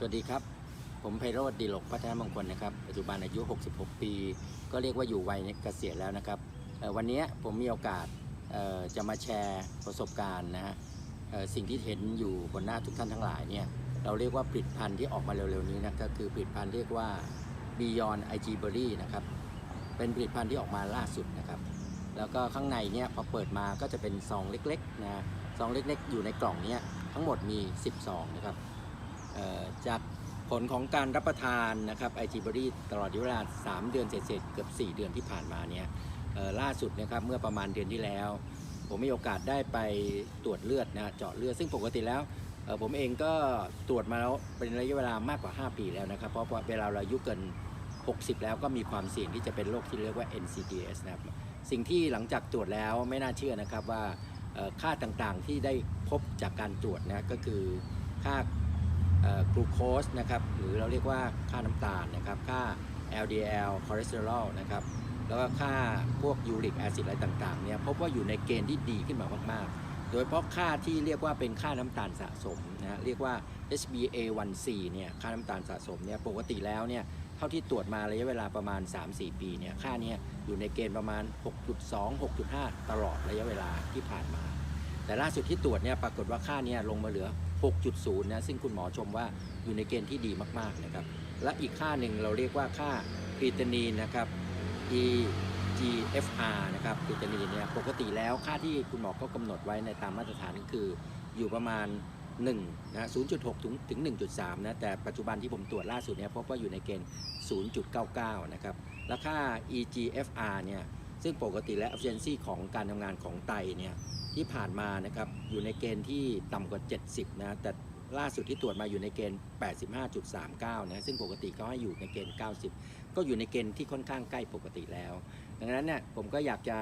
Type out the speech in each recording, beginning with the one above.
สวัสดีครับ ผมไพโรธดีหลกพัฒนมงคลนะครับ ปัจจุบันอายุ 66 ปี ก็เรียกว่าอยู่วัยเกษียณแล้วนะครับวันนี้ผมมีโอกาสจะมาแชร์ประสบการณ์นะฮะสิ่งที่เห็นอยู่บนหน้าทุกท่านทั้งหลายเนี่ยเราเรียกว่าผลิตภัณฑ์ที่ออกมาเร็วๆนี้นะก็คือผลิตภัณฑ์เรียกว่า Beyond IG Berry นะครับเป็นผลิตภัณฑ์ที่ออกมาล่าสุดนะครับแล้วก็ข้างในเนี่ยพอเปิดมาก็จะเป็นซองเล็กๆนะซองเล็กๆ อยู่ในกล่องเนี้ทั้งหมดมี10ซองนะครับ จากผลของการรับประทานนะครับไอจีบรีตลอดเวลา 3 เดือนเศษๆเกือบ 4 เดือนที่ผ่านมาเนี่ยล่าสุดนะครับเมื่อประมาณเดือนที่แล้ว ผมมีโอกาสได้ไปตรวจเลือดนะเจาะเลือดซึ่งปกติแล้วผมเองก็ตรวจมาแล้วเป็นระยะเวลามากกว่า 5 ปีแล้วนะครับ เพราะเวลาเราอายุเกิน 60 แล้วก็มีความเสี่ยงที่จะเป็นโรคที่เรียกว่า NCDs นะครับสิ่งที่หลังจากตรวจแล้วไม่น่าเชื่อนะครับว่าค่าต่างๆที่ได้พบจากการตรวจนะก็คือค่า กลูโคสนะครับหรือเราเรียกว่าค่าน้ำตาลนะครับค่า LDL คอเลสเตอรอลนะครับแล้วก็ค่าพวกยูริกแอซิดอะไรต่างๆเนี่ยพบว่าอยู่ในเกณฑ์ที่ดีขึ้นมามากๆ โดยเฉพาะค่าที่เรียกว่าเป็นค่าน้ำตาลสะสมนะฮะเรียกว่า HbA1c เนี่ยค่าน้ำตาลสะสมเนี่ยปกติแล้วเนี่ยเท่าที่ตรวจมาระยะเวลาประมาณ 3-4 ปีเนี่ยค่าเนี้อยู่ในเกณฑ์ประมาณ 6.2 6.5 ตลอดระยะเวลาที่ผ่านมา แต่ล่าสุดที่ตรวจเนี่ยปรากฏว่าค่าเนี้ลงมาเหลือ 6.0 นะ ซึ่งคุณหมอชมว่าอยู่ในเกณฑ์ที่ดีมากๆนะครับ และอีกค่าหนึ่งเราเรียกว่าค่าครีตานีนนะครับ EGFR นะครับครีตานีนเนี่ยปกติแล้วค่าที่คุณหมอก็กำหนดไว้ในตามมาตรฐานก็คืออยู่ประมาณ1นะ0.6 ถึงถึง 1.3 นะ แต่ปัจจุบันที่ผมตรวจล่าสุดเนี่ยพบว่าอยู่ในเกณฑ์ 0.99 นะครับ และค่า EGFR เนี่ย ซึ่งปกติแล้ว efficiency ของการทำงานของไตเนี่ย ที่ผ่านมานะครับอยู่ในเกณฑ์ที่ต่ำกว่า 70 นะแต่ล่าสุดที่ตรวจมาอยู่ในเกณฑ์ 85.39 นะซึ่งปกติเขาให้อยู่ในเกณฑ์ 90 ก็อยู่ในเกณฑ์ที่ค่อนข้างใกล้ปกติแล้ว ดังนั้นเนี่ยผมก็อยากจะ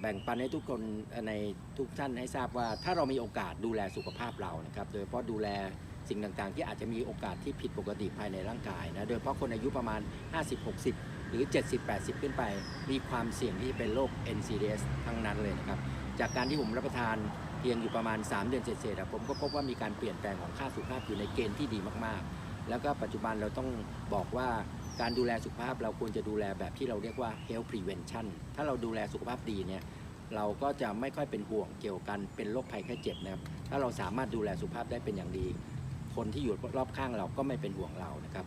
แบ่งปันให้ทุกคนในทุกท่านให้ทราบว่า ถ้าเรามีโอกาสดูแลสุขภาพเรานะครับ โดยเฉพาะดูแลสิ่งต่างๆ ที่อาจจะมีโอกาสที่ผิดปกติภายในร่างกายนะ โดยเฉพาะคนอายุประมาณ 50-60 หรือ 70-80 ขึ้นไป มีความเสี่ยงที่จะเป็นโรค NCDs ทั้งนั้นเลยนะครับ จากการที่ผมรับประทานเพียงอยู่ประมาณ 3 เดือนเศษๆผมก็พบว่ามีการเปลี่ยนแปลงของค่าสุขภาพอยู่ในเกณฑ์ที่ดีมากๆ แล้วก็ปัจจุบันเราต้องบอกว่าการดูแลสุขภาพเราควรจะดูแลแบบที่เราเรียกว่า health prevention ถ้าเราดูแลสุขภาพดีเนี่ยเราก็จะไม่ค่อยเป็นห่วงเกี่ยวกันเป็นโรคภัยไข้เจ็บนะครับ ถ้าเราสามารถดูแลสุขภาพได้เป็นอย่างดี คนที่อยู่รอบข้างเราก็ไม่เป็นห่วงเรานะครับ